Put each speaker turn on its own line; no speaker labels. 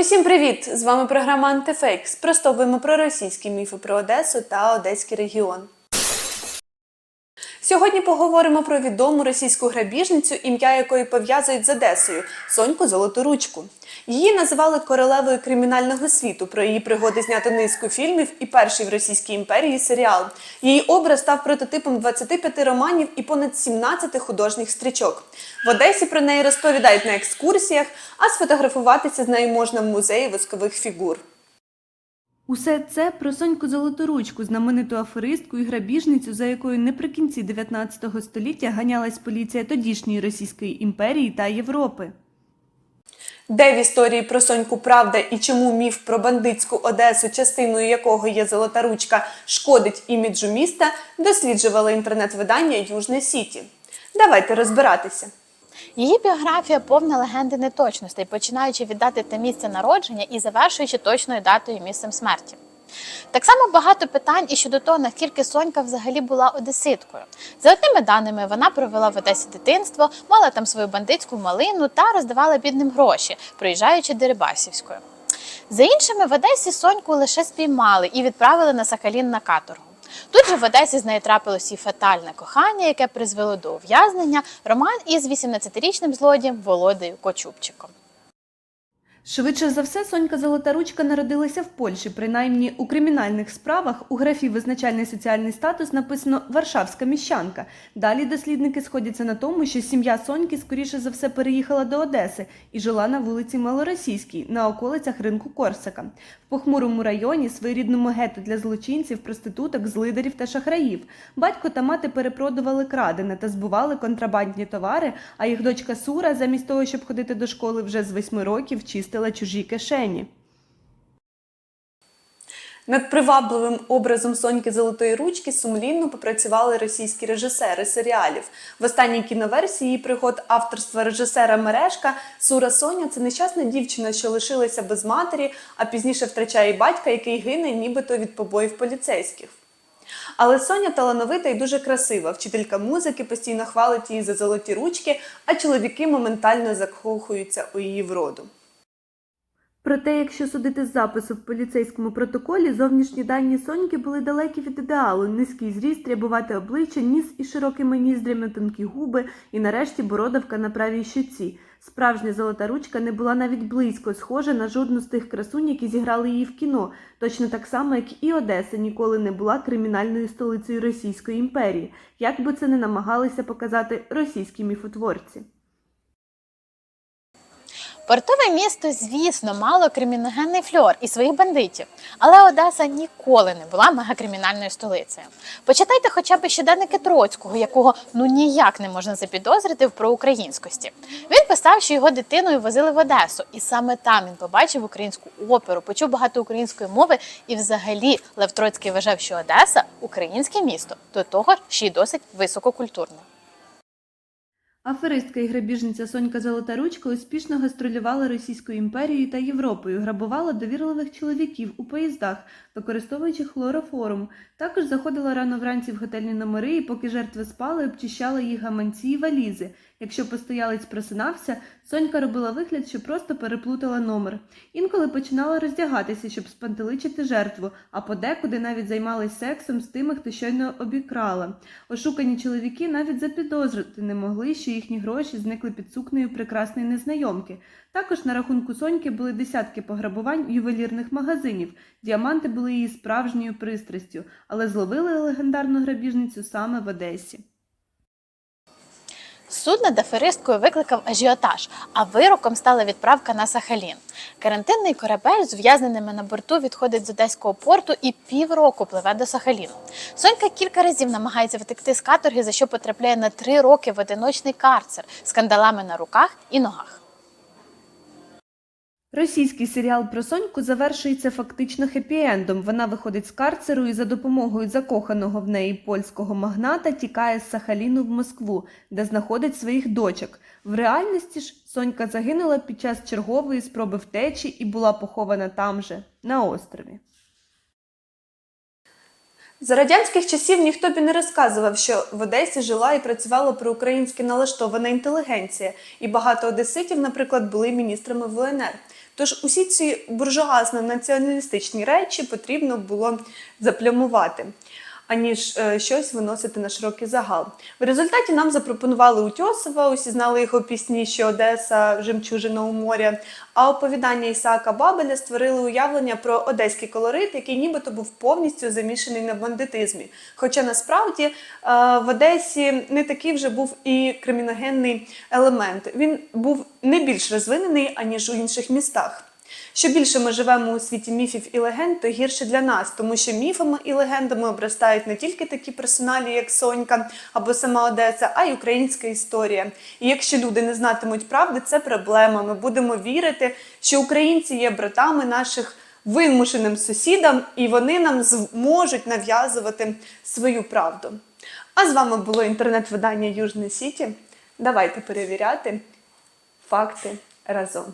Усім привіт! З вами програма Антифейк. Спростовуємо про російські міфи про Одесу та Одеський регіон. Сьогодні поговоримо про відому російську грабіжницю, ім'я якої пов'язують з Одесою Соньку Золоторучку. Її називали королевою кримінального світу. Про її пригоди знято низку фільмів і перший в Російській імперії серіал. Її образ став прототипом 25 романів і понад 17 художніх стрічок. В Одесі про неї розповідають на екскурсіях, а сфотографуватися з нею можна в музеї воскових фігур.
Усе це про Соньку Золоторучку, знамениту аферистку і грабіжницю, за якою наприкінці 19 століття ганялась поліція тодішньої Російської імперії та Європи.
Де в історії про Соньку правда і чому міф про бандитську Одесу, частиною якого є золота ручка, шкодить іміджу міста, досліджувало інтернет-видання Южне Сіті. Давайте розбиратися.
Її біографія повна легенди неточностей, починаючи від дати та місця народження і завершуючи точною датою і місцем смерті. Так само багато питань і щодо того, наскільки Сонька взагалі була одеситкою. За одними даними, вона провела в Одесі дитинство, мала там свою бандитську малину та роздавала бідним гроші, проїжджаючи Дерибасівською. За іншими, в Одесі Соньку лише спіймали і відправили на Сахалін на каторгу. Тут же в Одесі з нею трапилось і фатальне кохання, яке призвело до ув'язнення роман із 18-річним злодієм Володою Кочубчиком.
Швидше за все, Сонька Золоторучка народилася в Польщі. Принаймні у кримінальних справах у графі Визначальний соціальний статус написано Варшавська міщанка. Далі дослідники сходяться на тому, що сім'я Соньки скоріше за все переїхала до Одеси і жила на вулиці Малоросійській на околицях ринку Корсака. В похмурому районі, своєрідному гету для злочинців, проституток, злидарів та шахраїв. Батько та мати перепродували крадене та збували контрабандні товари, а їх дочка Сура, замість того, щоб ходити до школи, вже з восьми років чистила чужі кишені.
Над привабливим образом Соньки Золотої ручки сумлінно попрацювали російські режисери серіалів. В останній кіноверсії пригод авторства режисера Мережка Сура Соня це нещасна дівчина, що лишилася без матері, а пізніше втрачає батька, який гине нібито від побоїв поліцейських. Але Соня талановита і дуже красива. Вчителька музики постійно хвалить її за золоті ручки, а чоловіки моментально закохуються у її вроду.
Проте, якщо судити з запису в поліцейському протоколі, зовнішні дані Соньки були далекі від ідеалу: низький зріст, рябувате обличчя, ніс із широкими ніздрями, тонкі губи і нарешті бородавка на правій щоці. Справжня золота ручка не була навіть близько схожа на жодну з тих красунь, які зіграли її в кіно, точно так само, як і Одеса ніколи не була кримінальною столицею Російської імперії, як би це не намагалися показати російські міфотворці.
Портове місто, звісно, мало криміногенний фльор і своїх бандитів, але Одеса ніколи не була мегакримінальною столицею. Почитайте хоча б щоденники Троцького, якого ну ніяк не можна запідозрити в проукраїнськості. Він писав, що його дитиною возили в Одесу, і саме там він побачив українську оперу, почув багато української мови, і взагалі Лев Троцький вважав, що Одеса українське місто, до того ж ще й досить висококультурне.
Аферистка і грабіжниця Сонька Золоторучка успішно гастролювала Російською імперією та Європою, грабувала довірливих чоловіків у поїздах, використовуючи хлороформ. Також заходила рано вранці в готельні номери і, поки жертви спали, обчищала їх гаманці і валізи. Якщо постоялець просинався, Сонька робила вигляд, що просто переплутала номер. Інколи починала роздягатися, щоб спантеличити жертву, а подекуди навіть займалась сексом з тими, хто щойно обікрала. Ошукані чоловіки навіть запідозрити не могли, що їхні гроші зникли під сукнею прекрасної незнайомки. Також на рахунку Соньки були десятки пограбувань ювелірних магазинів. Діаманти були її справжньою пристрастю, але зловили легендарну грабіжницю саме в Одесі.
Суд над аферисткою викликав ажіотаж, а вироком стала відправка на Сахалін. Карантинний корабель з ув'язненими на борту відходить з одеського порту і півроку пливе до Сахаліну. Сонька кілька разів намагається втекти з каторги, за що потрапляє на три роки в одиночний карцер з скандалами на руках і ногах.
Російський серіал про Соньку завершується фактично хеппі-ендом. Вона виходить з карцеру і за допомогою закоханого в неї польського магната тікає з Сахаліну в Москву, де знаходить своїх дочок. В реальності ж Сонька загинула під час чергової спроби втечі і була похована там же, на острові.
За радянських часів ніхто б і не розказував, що в Одесі жила і працювала проукраїнськи налаштована інтелігенція, і багато одеситів, наприклад, були міністрами в УНР.
Тож усі ці буржуазно-націоналістичні речі потрібно було заплямувати. Аніж е, щось виносити на широкий загал. В результаті нам запропонували Утьосова, усі знали його пісні, що Одеса, жемчужина у моря. А оповідання Ісаака Бабеля створили уявлення про одеський колорит, який нібито був повністю замішаний на бандитизмі. Хоча насправді е, в Одесі не такий вже був і криміногенний елемент. Він був не більш розвинений, аніж у інших містах. Що більше ми живемо у світі міфів і легенд, то гірше для нас, тому що міфами і легендами обростають не тільки такі персоналі, як Сонька або сама Одеса, а й українська історія. І якщо люди не знатимуть правди, це проблема. Ми будемо вірити, що українці є братами наших вимушеним сусідам, і вони нам зможуть нав'язувати свою правду. А з вами було інтернет-видання Южне Сіті. Давайте перевіряти факти разом.